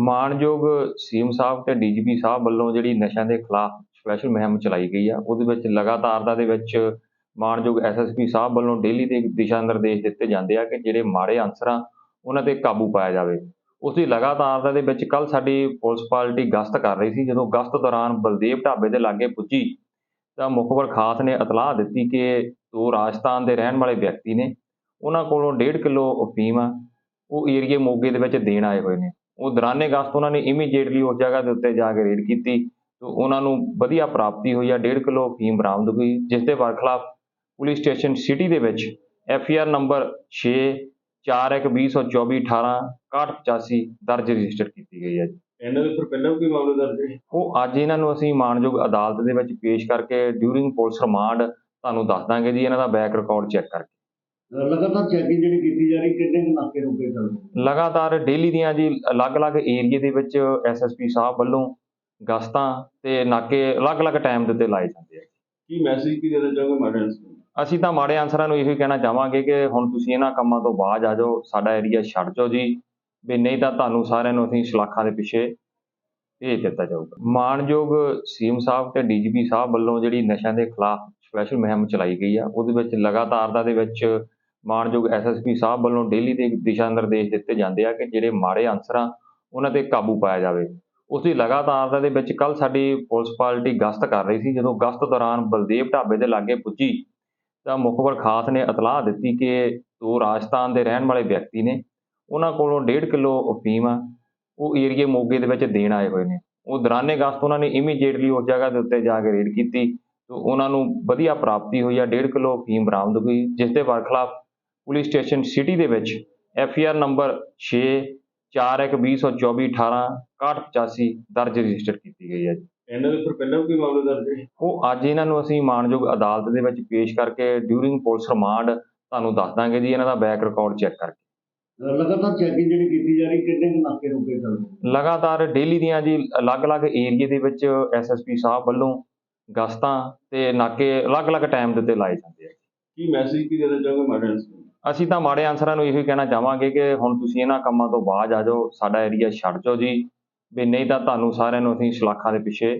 ਮਾਣਯੋਗ ਸੀਐਮ ਸਾਹਿਬ ਤੇ ਡੀਜੀਪੀ ਸਾਹਿਬ ਵੱਲੋਂ ਜਿਹੜੀ ਨਸ਼ਿਆਂ ਦੇ ਖਿਲਾਫ ਸਪੈਸ਼ਲ ਮੁਹਿੰਮ ਚਲਾਈ ਗਈ ਆ, ਉਹਦੇ ਵਿੱਚ ਲਗਾਤਾਰ ਦੇ ਵਿੱਚ ਮਾਣਯੋਗ ਐਸਐਸਪੀ ਸਾਹਿਬ ਵੱਲੋਂ ਡੇਲੀ ਦੇ ਦਿਸ਼ਾ ਨਿਰਦੇਸ਼ ਦਿੱਤੇ ਜਾਂਦੇ ਆ ਕਿ ਜਿਹੜੇ ਮਾੜੇ ਅਨਸਰ ਆ ਉਹਨਾਂ ਤੇ ਕਾਬੂ ਪਾਇਆ ਜਾਵੇ। ਉਸ ਦੀ ਲਗਾਤਾਰ ਦੇ ਵਿੱਚ ਕੱਲ ਸਾਡੀ ਪੁਲਿਸ ਪਾਰਟੀ ਗਸ਼ਤ ਕਰ ਰਹੀ ਸੀ, ਜਦੋਂ ਗਸ਼ਤ ਦੌਰਾਨ ਬਲਦੇਵ ਢਾਬੇ ਦੇ ਲਾਗੇ ਪੁੱਜੀ ਤਾਂ ਮੁਖਬਰ ਖਾਸ ਨੇ ਇਤਲਾਹ ਦਿੱਤੀ ਕਿ ਦੋ ਰਾਜਸਥਾਨ ਦੇ ਰਹਿਣ ਵਾਲੇ ਵਿਅਕਤੀ ਨੇ, ਉਹਨਾਂ ਕੋਲੋਂ 1.5 ਕਿਲੋ ਅਫੀਮ ਆ, ਉਹ ਏਰੀਏ ਮੋਗੇ ਦੇ ਵਿੱਚ ਦੇਣ ਆਏ ਹੋਏ ਨੇ। ਉਹ ਦੌਰਾਨੇ ਗਸ਼ਤ ਉਹਨਾਂ ਨੇ ਇਮੀਡੀਏਟਲੀ ਉਸ ਜਗ੍ਹਾ ਦੇ ਉੱਤੇ ਜਾ ਕੇ ਰੇਡ ਕੀਤੀ ਤੇ ਉਹਨਾਂ ਨੂੰ ਵਧੀਆ ਪ੍ਰਾਪਤੀ ਹੋਈ ਆ 1.5 ਕਿਲੋ ਅਫੀਮ ਬਰਾਮਦ ਹੋਈ ਜਿਸ ਦੇ ਬਰਖਲਾਫ ਪੁਲਿਸ ਸਟੇਸ਼ਨ ਸਿਟੀ ਦੇ ਵਿੱਚ ਐਫ ਆਰ ਨੰਬਰ 6 412024 18 6185 ਦਰਜ ਰਜਿਸਟਰ ਕੀਤੀ ਗਈ ਹੈ ਜੀ। ਇਹਨਾਂ ਦੇ ਉੱਪਰ ਪਹਿਲਾਂ ਕੋਈ ਮਾਮਲਾ ਦਰਜ ਹੈ? ਉਹ ਅੱਜ ਇਹਨਾਂ ਨੂੰ ਅਸੀਂ ਮਾਣਯੋਗ ਅਦਾਲਤ ਦੇ ਵਿੱਚ ਪੇਸ਼ ਕਰਕੇ ਡਿਊਰਿੰਗ ਪੁਲਿਸ ਰਿਮਾਂਡ ਤੁਹਾਨੂੰ ਦੱਸ ਦਾਂਗੇ ਜੀ ਇਹਨਾਂ ਦਾ ਬੈਕ ਰਿਕਾਰਡ ਚੈੱਕ ਕਰਕੇ। ਲਗਾਤਾਰ ਚੈਕਿੰਗ ਜਿਹੜੀ ਕੀਤੀ ਜਾ ਰਹੀ ਕਿੰਨੇ ਕੁ ਨਾਕੇ ਰੁਕੇ ਚੱਲਦੇ ਲਗਾਤਾਰ ਡੇਲੀ ਦੀਆਂ ਜੀ ਅਲੱਗ-ਅਲੱਗ ਏਰੀਏ ਦੇ ਵਿੱਚ ਐਸਐਸਪੀ ਸਾਹਿਬ ਵੱਲੋਂ ਗਸ਼ਤਾਂ ਤੇ ਨਾਕੇ ਅਲੱਗ-ਅਲੱਗ ਟਾਈਮ ਦੇ ਉੱਤੇ ਲਾਏ ਜਾਂਦੇ ਆ। ਕੀ ਮੈਸੇਜ ਕੀ ਦੇਣਾ ਚਾਹੋਗੇ ਮਾਡਲ ਨੂੰ? ਅਸੀਂ ਤਾਂ ਮਾੜੇ ਅਨਸਰਾਂ ਨੂੰ ਇਹੋ ਹੀ ਕਹਿਣਾ ਚਾਹਾਂਗੇ ਕਿ ਹੁਣ ਤੁਸੀਂ ਇਹਨਾਂ ਕੰਮਾਂ ਤੋਂ ਬਾਅਦ ਆ ਜਾਓ ਸਾਡਾ ਏਰੀਆ ਛੱਡ ਜਾਓ ਜੀ ਵੀ ਨਹੀਂ ਤਾਂ ਤੁਹਾਨੂੰ ਸਾਰਿਆਂ ਨੂੰ ਅਸੀਂ ਸਲਾਖਾਂ ਦੇ ਪਿੱਛੇ ਭੇਜ ਦਿੱਤਾ ਜਾਊਗਾ। ਮਾਣਯੋਗ ਸੀਐਮ ਸਾਹਿਬ ਤੇ ਡੀਜੀਪੀ ਸਾਹਿਬ ਵੱਲੋਂ ਜਿਹੜੀ ਨਸ਼ਿਆਂ ਦੇ ਖਿਲਾਫ ਸਪੈਸ਼ਲ ਮੁਹਿੰਮ ਚਲਾਈ ਗਈ ਆ ਉਹਦੇ ਵਿੱਚ ਲਗਾਤਾਰ ਦਾ ਦੇ ਵਿੱਚ ਮਾਣਯੋਗ ਐਸਐਸਪੀ ਸਾਹਿਬ ਵੱਲੋਂ ਡੇਲੀ ਦੇ ਦਿਸ਼ਾ ਨਿਰਦੇਸ਼ ਦਿੱਤੇ ਜਾਂਦੇ ਆ ਕਿ ਜਿਹੜੇ ਮਾੜੇ ਅਨਸਰ ਆ, ਉਹਨਾਂ ਤੇ ਕਾਬੂ ਪਾਇਆ ਜਾਵੇ। ਉਸ ਦੀ ਲਗਾਤਾਰ ਦੇ ਵਿੱਚ ਕੱਲ ਸਾਡੀ ਪੁਲਿਸ ਪਾਰਟੀ ਗਸ਼ਤ ਕਰ ਰਹੀ ਸੀ, ਜਦੋਂ ਗਸ਼ਤ ਦੌਰਾਨ ਬਲਦੇਵ ਢਾਬੇ ਦੇ ਲਾਗੇ ਪੁੱਜੀ, ਤਾਂ ਮੁਖਬਰ ਖਾਸ ਨੇ ਇਤਲਾਹ ਦਿੱਤੀ ਕਿ ਦੋ ਰਾਜਸਥਾਨ ਦੇ ਰਹਿਣ ਵਾਲੇ ਵਿਅਕਤੀ ਨੇ, ਉਹਨਾਂ ਕੋਲੋਂ 1.5 ਕਿਲੋ ਅਫੀਮ ਆ, ਉਹ ਏਰੀਏ ਮੋਗੇ ਦੇ ਵਿੱਚ ਦੇਣ ਆਏ ਹੋਏ ਨੇ। ਉਹ ਦੌਰਾਨੇ ਗਸ਼ਤ ਉਹਨਾਂ ਨੇ ਇਮੀਡੀਏਟਲੀ ਉਸ ਜਗ੍ਹਾ ਦੇ ਉੱਤੇ ਜਾ ਕੇ ਰੇਡ ਕੀਤੀ, ਤੇ ਉਹਨਾਂ ਨੂੰ ਵਧੀਆ ਪ੍ਰਾਪਤੀ ਹੋਈ ਆ 1.5 ਕਿਲੋ ਅਫੀਮ ਬਰਾਮਦ ਹੋਈ, ਜਿਸ ਦੇ ਵਰਖਲਾਫ ਪੁਲਿਸ ਸਟੇਸ਼ਨ ਸਿਟੀ ਦੇ ਵਿੱਚ ਐਫ ਆਰ ਨੰਬਰ 6 412024 18 6185 ਦਰਜ ਰਜਿਸਟਰ ਕੀਤੀ ਗਈ ਹੈ ਜੀ। ਇਹਨਾਂ ਦੇ ਉੱਪਰ ਪਹਿਲਾਂ ਕੋਈ ਮਾਮਲਾ ਦਰਜ ਹੈ? ਉਹ ਅੱਜ ਇਹਨਾਂ ਨੂੰ ਅਸੀਂ ਮਾਣਯੋਗ ਅਦਾਲਤ ਦੇ ਵਿੱਚ ਪੇਸ਼ ਕਰਕੇ ਡਿਊਰਿੰਗ ਪੁਲਿਸ ਰਿਮਾਂਡ ਤੁਹਾਨੂੰ ਦੱਸ ਦਾਂਗੇ ਜੀ ਇਹਨਾਂ ਦਾ ਬੈਕ ਰਿਕਾਰਡ ਚੈੱਕ ਕਰਕੇ। ਲਗਾਤਾਰ ਚੈਕਿੰਗ ਜਿਹੜੀ ਕੀਤੀ ਜਾ ਰਹੀ ਕਿੰਨੇ ਕੁ ਨਾਕੇ ਰੁਕੇ ਚੱਲਦੇ ਲਗਾਤਾਰ ਡੇਲੀ ਦੀਆਂ ਜੀ ਅਲੱਗ-ਅਲੱਗ ਏਰੀਏ ਦੇ ਵਿੱਚ ਐਸਐਸਪੀ ਸਾਹਿਬ ਵੱਲੋਂ ਗਸ਼ਤਾਂ ਤੇ ਨਾਕੇ ਅਲੱਗ-ਅਲੱਗ ਟਾਈਮ ਦੇ ਉੱਤੇ ਲਾਏ ਜਾਂਦੇ ਆ। ਕੀ ਮੈਸੇਜ ਕੀ ਦੇਣਾ ਚਾਹੋਗੇ ਮਾਡਲ ਨੂੰ ਅਸੀਂ ਤਾਂ ਮਾੜੇ ਅਨਸਰਾਂ ਨੂੰ ਇਹੋ ਹੀ ਕਹਿਣਾ ਚਾਹਾਂਗੇ ਕਿ ਹੁਣ ਤੁਸੀਂ ਇਹਨਾਂ ਕੰਮਾਂ ਤੋਂ ਬਾਅਦ ਆ ਜਾਓ, ਸਾਡਾ ਏਰੀਆ ਛੱਡ ਜਾਓ ਜੀ। ਵੀ ਨਹੀਂ ਤਾਂ ਤੁਹਾਨੂੰ ਸਾਰਿਆਂ ਨੂੰ ਅਸੀਂ ਸਲਾਖਾਂ ਦੇ ਪਿੱਛੇ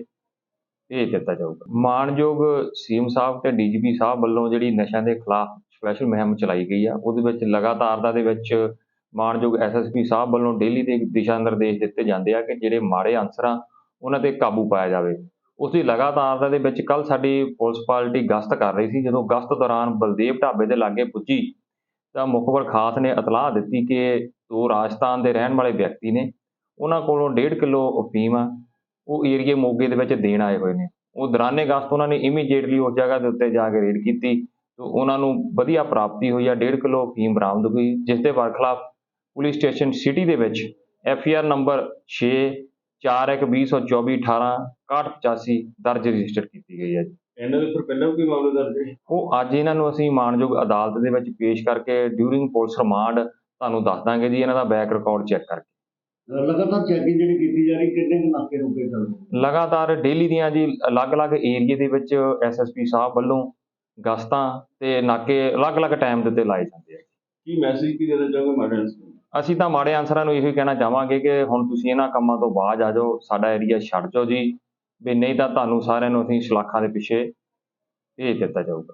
ਭੇਜ ਦਿੱਤਾ ਜਾਊਗਾ। ਮਾਣਯੋਗ ਸੀਐਮ ਸਾਹਿਬ ਤੇ ਡੀਜੀਪੀ ਸਾਹਿਬ ਵੱਲੋਂ ਜਿਹੜੀ ਨਸ਼ਿਆਂ ਦੇ ਖਿਲਾਫ ਸਪੈਸ਼ਲ ਮੁਹਿੰਮ ਚਲਾਈ ਗਈ ਆ, ਉਹਦੇ ਵਿੱਚ ਲਗਾਤਾਰ ਦਾ ਦੇ ਵਿੱਚ ਮਾਣਯੋਗ ਐਸਐਸਪੀ ਸਾਹਿਬ ਵੱਲੋਂ ਡੇਲੀ ਦੇ ਦਿਸ਼ਾ ਨਿਰਦੇਸ਼ ਦਿੱਤੇ ਜਾਂਦੇ ਆ ਕਿ ਜਿਹੜੇ ਮਾੜੇ ਅਨਸਰ ਆ, ਉਹਨਾਂ ਤੇ ਕਾਬੂ ਪਾਇਆ ਜਾਵੇ। ਉਸ ਦੀ ਲਗਾਤਾਰ ਦਾ ਦੇ ਵਿੱਚ ਕੱਲ ਸਾਡੀ ਪੁਲਿਸ ਪਾਰਟੀ ਗਸ਼ਤ ਕਰ ਰਹੀ ਸੀ, ਜਦੋਂ ਗਸ਼ਤ ਦੌਰਾਨ ਬਲਦੇਵ ਢਾਬੇ ਦੇ ਲਾਗੇ ਪੁੱਜੀ ਤਾਂ ਮੁਖਬਰ ਖਾਸ ਨੇ ਇਤਲਾਹ ਦਿੱਤੀ ਕਿ ਦੋ ਰਾਜਸਥਾਨ ਦੇ ਰਹਿਣ ਵਾਲੇ ਵਿਅਕਤੀ ਨੇ। ਉਹਨਾਂ ਕੋਲੋਂ 1.5 ਕਿਲੋ ਅਫੀਮ ਆ, ਉਹ ਏਰੀਏ ਮੋਗੇ ਦੇ ਵਿੱਚ ਦੇਣ ਆਏ ਹੋਏ ਨੇ। ਉਹ ਦੌਰਾਨੇ ਗਸ਼ਤ ਉਹਨਾਂ ਨੇ ਇਮੀਡੀਏਟਲੀ ਉਸ ਜਗ੍ਹਾ ਦੇ ਉੱਤੇ ਜਾ ਕੇ ਰੇਡ ਕੀਤੀ ਤੇ ਉਹਨਾਂ ਨੂੰ ਵਧੀਆ ਪ੍ਰਾਪਤੀ ਹੋਈ ਆ 1.5 ਕਿਲੋ ਅਫੀਮ ਬਰਾਮਦ ਹੋਈ, ਜਿਸ ਦੇ ਵਰਖਲਾਫ ਪੁਲਿਸ ਸਟੇਸ਼ਨ ਸਿਟੀ ਦੇ ਵਿੱਚ ਐਫ ਆਰ ਨੰਬਰ 6 412024 18 6185 ਦਰਜ ਰਜਿਸਟਰ ਕੀਤੀ ਗਈ ਹੈ ਜੀ। ਇਹਨਾਂ ਦੇ ਉੱਪਰ ਪਹਿਲਾਂ ਵੀ ਕੋਈ ਮਾਮਲਾ ਦਰਜ ਹੈ ਉਹ ਅੱਜ ਇਹਨਾਂ ਨੂੰ ਅਸੀਂ ਮਾਣਯੋਗ ਅਦਾਲਤ ਦੇ ਵਿੱਚ ਪੇਸ਼ ਕਰਕੇ ਡਿਊਰਿੰਗ ਪੁਲਿਸ ਰਿਮਾਂਡ ਤੁਹਾਨੂੰ ਦੱਸ ਦਾਂਗੇ ਜੀ ਇਹਨਾਂ ਦਾ ਬੈਕ ਰਿਕਾਰਡ ਚੈੱਕ ਕਰਕੇ। ਲਗਾਤਾਰ ਚੈਕਿੰਗ ਜਿਹੜੀ ਕੀਤੀ ਜਾ ਰਹੀ ਕਿੰਨੇ ਕੁ ਨਾਕੇ ਰੁਕੇ ਚੱਲਦੇ ਲਗਾਤਾਰ ਡੇਲੀ ਦੀਆਂ ਜੀ ਅਲੱਗ-ਅਲੱਗ ਏਰੀਏ ਦੇ ਵਿੱਚ ਐਸਐਸਪੀ ਸਾਹਿਬ ਵੱਲੋਂ ਗਸ਼ਤਾਂ ਤੇ ਨਾਕੇ ਅਲੱਗ-ਅਲੱਗ ਟਾਈਮ ਦੇ ਉੱਤੇ ਲਾਏ ਜਾਂਦੇ ਆ। ਕੀ ਮੈਸੇਜ ਕੀ ਦੇਣਾ ਚਾਹੋਗੇ ਨੂੰ? ਅਸੀਂ ਤਾਂ ਮਾੜੇ ਅਨਸਰਾਂ ਨੂੰ ਇਹੋ ਹੀ ਕਹਿਣਾ ਚਾਹਾਂਗੇ ਕਿ ਹੁਣ ਤੁਸੀਂ ਇਹਨਾਂ ਕੰਮਾਂ ਤੋਂ ਬਾਅਦ ਆ ਜਾਓ ਸਾਡਾ ਏਰੀਆ ਛੱਡ ਜਾਓ ਜੀ। ਵੀ ਨਹੀਂ ਤਾਂ ਤੁਹਾਨੂੰ ਸਾਰਿਆਂ ਨੂੰ ਅਸੀਂ ਸਲਾਖਾਂ ਦੇ ਪਿੱਛੇ ਭੇਜ ਦਿੱਤਾ ਜਾਊਗਾ।